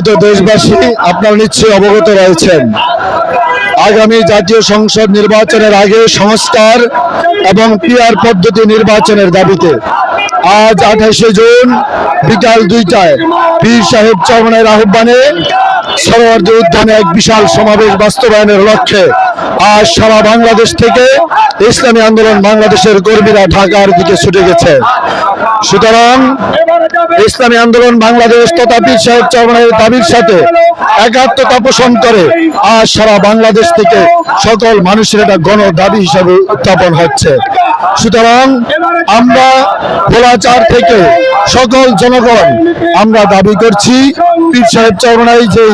সম্মানিত দেশবাসী, আপনারা নিশ্চয়ই অবগত রয়েছেন। আগামী জাতীয় সংসদ নির্বাচনের আগে সংস্কার এবং পিআর পদ্ধতি নির্বাচনের দাবিতে আজ আঠাশে জুন বিকাল দুইটায় পীর সাহেব চরমনের আহ্বানে সরোয়ার্দী উদ্যানে এক বিশাল সমাবেশ বাস্তবায়নের লক্ষ্যে আজ সারা বাংলাদেশ থেকে ইসলামী আন্দোলন বাংলাদেশের কর্মীরা ঢাকার দিকে ছুটে গেছে। সুতরাং ইসলামী আন্দোলন বাংলাদেশ তথা পীর সাহেব চরমনের দাবির সাথে একাত্মতা পোষণ করে আজ সারা বাংলাদেশ থেকে সকল মানুষের একটা গণ দাবি হিসাবে উত্থাপন হচ্ছে। সুতরাং আমরা ভোলাচার থেকে সকল জনগণ আমরা দাবি করছি। পীর সাহেব চরমনাই যে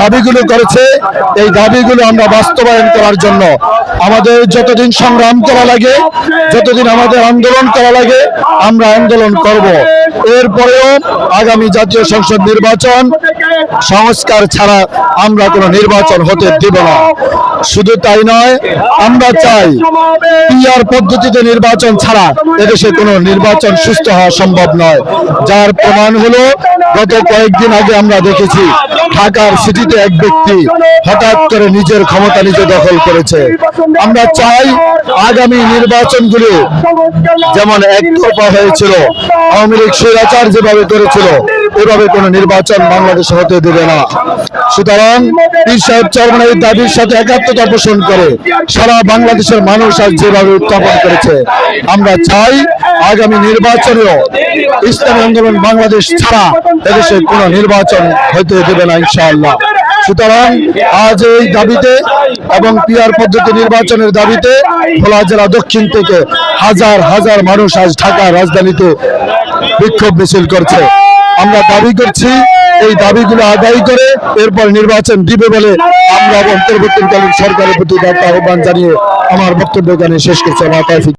দাবিগুলো করেছে, এই দাবিগুলো আমরা বাস্তবায়ন করার জন্য আমাদের যতদিন সংগ্রাম করা লাগে, যতদিন আমাদের আন্দোলন করা লাগে, আমরা আন্দোলন করব। এরপরেও আগামী জাতীয় সংসদ নির্বাচন সংস্কার ছাড়া আমরা কোনো নির্বাচন হতে দেব না। শুধু তাই নয়, আমরা চাই পিআর পদ্ধতিতে নির্বাচন ছাড়া এদেশে কোনো নির্বাচন সুস্থ হওয়া সম্ভব নয়। যার প্রমাণ হলো, গত কয়েকদিন আগে আমরা দেখেছি, ঢাকার সিটিতে এক ব্যক্তি হঠাৎ করে নিজের ক্ষমতা নিজে দখল করেছে। আমরা চাই আগামী নির্বাচনগুলো যেমন একতরফা হয়েছিল, আওয়ামী লীগ স্বৈরাচার যেভাবে করেছিল এভাবে কোনো নির্বাচন বাংলাদেশে হতে দেবে না। সুতরাং পীর সাহেব চরমনের দাবির সাথে একাত্মতা পোষণ করে সারা বাংলাদেশের মানুষ আজ যেভাবে উত্থাপন করেছে, আমরা চাই আগামী নির্বাচনেও ইসলামী আন্দোলন বাংলাদেশ ছাড়া এদেশে কোনো নির্বাচন হতে দেবে না ইনশাআল্লাহ। সুতরাং আজ এই দাবিতে এবং পিআর পদ্ধতি নির্বাচনের দাবিতে ভোলা জেলা দক্ষিণ থেকে হাজার হাজার মানুষ আজ ঢাকা রাজধানীতে বিক্ষোভ মিছিল করছে। আমরা দাবি করছি, এই দাবিগুলো আদায় করে এরপর নির্বাচন দিবে বলে আমরা অন্তর্বর্তীকালীন সরকারের প্রতি আহ্বান জানিয়ে আমার বক্তব্য এখানে শেষ করছি। আমার